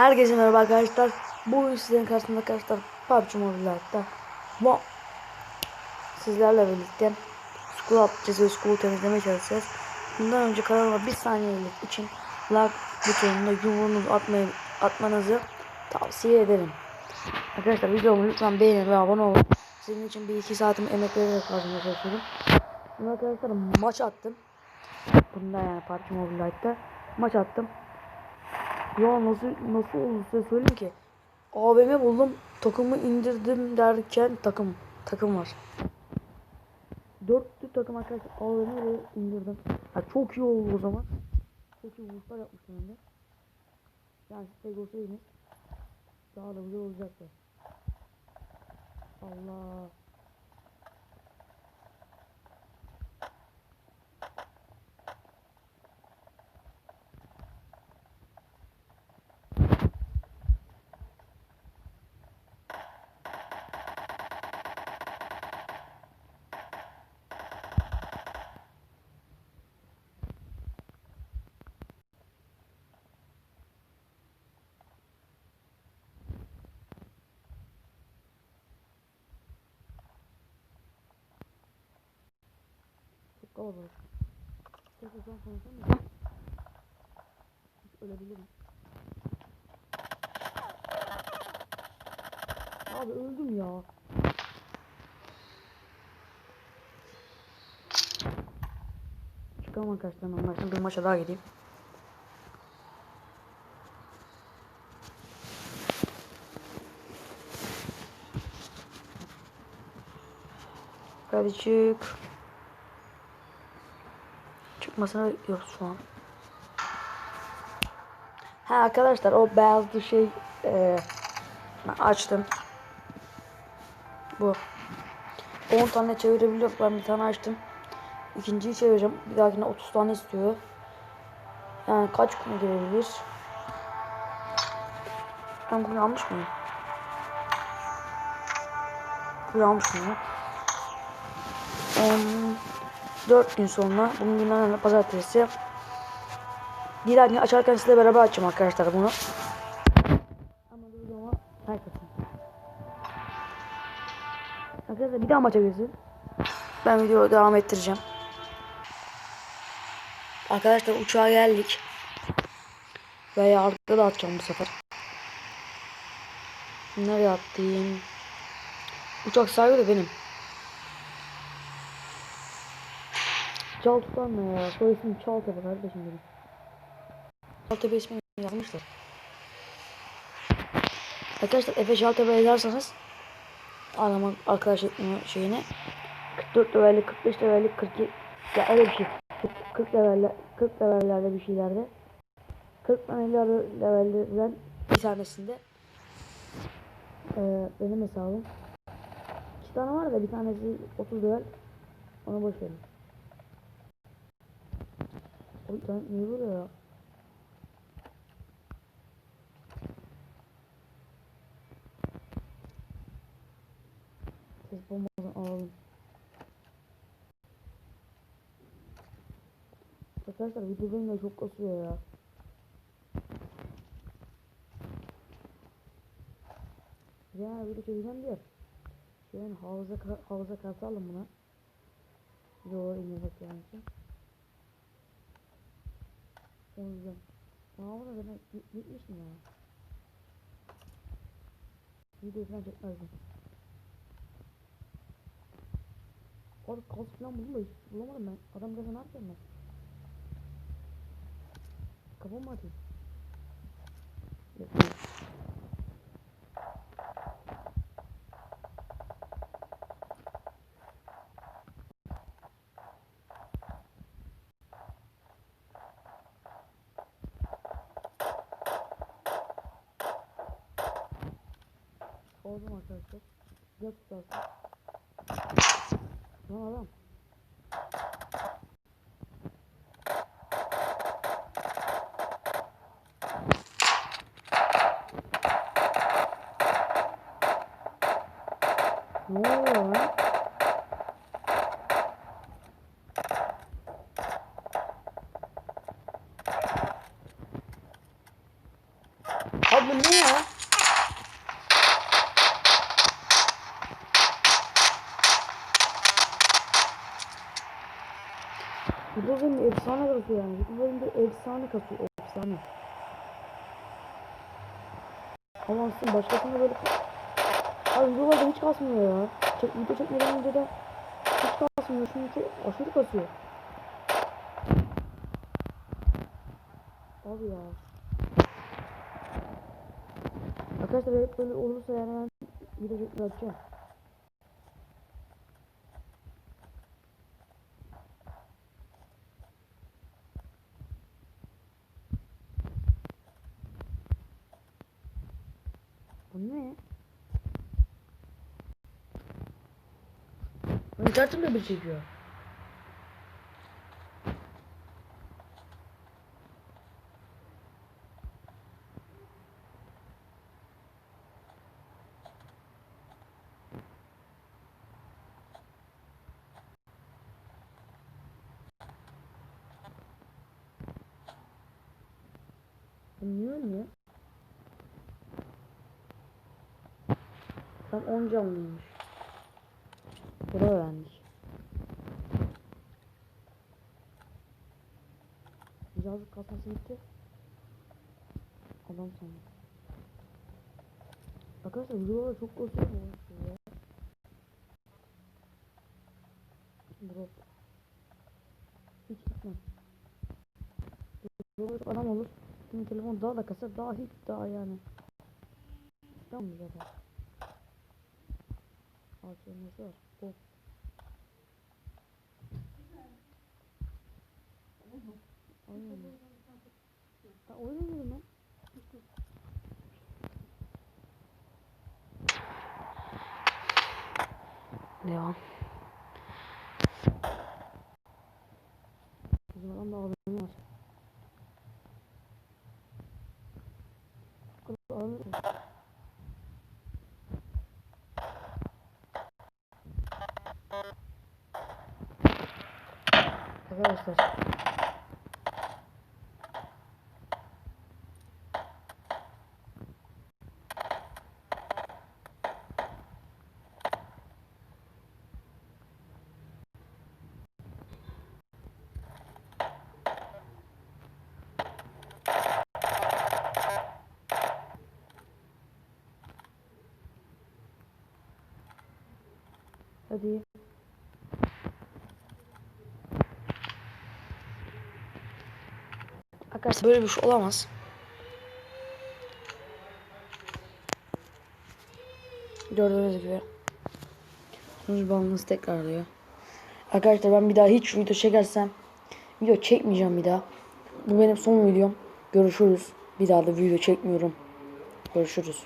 Herkese merhaba arkadaşlar. Bugün sizlerin karşısında arkadaşlar PUBG Mobile'da bu sizlerle birlikte school atacağız ve school temizlemeye çalışacağız. Bundan önce kanalıma bir saniyelik için like butonuna yumruğunuzu atmayı, atmanızı tavsiye ederim. Arkadaşlar videomu lütfen beğenin ve abone olun. Sizin için bir iki saatimi emek vererek kazanmaya çalışıyorum. Şimdi arkadaşlar maç attım. Bunda yani PUBG Mobile'da maç attım. Ya nasıl nasıl oldu size söyleyeyim ki. AVM buldum. Takımı indirdim derken takım takım var. Dörtlü takım arkadaşlar AVM'yi indirdim. Ha, çok iyi oldu o zaman. Çok iyi vuruşlar yapmıştım ben de. Yani siz de görseydiniz daha da güzel olacaktı. Allah. Çok uzan konuşsam mı? Hiç ölebilirim. Abi öldüm ya. Çıkamam arkadaşlar ben baştan bir maça daha gideyim. Hadi çık. Çıkmasını bekliyoruz şu an. Ha arkadaşlar o beyazlı şey e, açtım. Bu. 10 tane çevirebiliyor. Ben bir tane açtım. İkinciyi çevireceğim. Bir dahakine 30 tane istiyor. Yani kaç gün gelebilir? Ben bunu almış mıyım? Bunu almış mıyım? 4 gün sonra bugün günlerden pazartesi bir dahakine açarken sizle beraber açacağım arkadaşlar bunu. Ama dur zaman herkesin. Arkadaşlar bir daha maça girsin. Ben video devam ettireceğim. Arkadaşlar uçağa geldik. Ve yargıda da atacağım bu sefer. Nereye attım? Uçak sahibi de benim. Çaltı'dan ne ya? Soy ismim Çaltepe kardeşim benim. Çaltepe ismini yazmışlar. Arkadaşlar Efe Çaltepe yazarsanız arama arkadaş etme şeyini 44 levellik 45 levellik 42 ya öyle bir şey 40 leveller 40 levellerde bir şeylerde 40 tane levellerden bir tanesinde ee, benim hesabım iki tane var da bir tanesi 30 level onu boş verin. Oy sen niye böyle ya? Ses bombadan alalım. Arkadaşlar video benim de çok kasıyor ya. Ya video çekeceğim diyor. Yani havuza havuza katalım buna. Yo inmemek yani. O yüzden. Aa da ben gitmiş mi ya? Video falan çekmezdim. Orada kask falan buldum da hiç bulamadım ben. Adam gaza ne yapacağım ben? Kafam mı atayım? Yok, Oldum arkadaşlar. Güzel tutarsın. Lan adam. Ne oluyor lan? Abi bu ne ya? Bu benim efsane kasıyor yani. Bu bir efsane kasıyor. Efsane. Ama aslında başkasında böyle... Abi videolarda hiç kasmıyor ya. Çek, video çekmeden önce de hiç kasmıyor. Şimdi çok aşırı kasıyor. Abi ya. Arkadaşlar hep böyle olursa yani ben video çekmeyi açacağım. Bu ne? İnternetim de bir çekiyor. Bu niye Tam 10 canlıymış. Bunu öğrendik. Birazcık kasması gitti. Adam sandım. Arkadaşlar videolar çok koşuyor mu? Drop. Hiç gitmem. Olur adam olur. Şimdi telefon daha da kasar daha hiç daha yani. Tamam mı zaten? Alternası var. Hop. Aynen. Ha oynamıyorum ben. Devam. Bizim adam da ağlamıyor. var. Ağlamıyor. Arkadaşlar. Hadi. Arkadaşlar böyle bir şey olamaz. Gördüğünüz gibi. Sonuç bağımlısı tekrarlıyor. Arkadaşlar ben bir daha hiç video çekersem video çekmeyeceğim bir daha. Bu benim son videom. Görüşürüz. Bir daha da video çekmiyorum. Görüşürüz.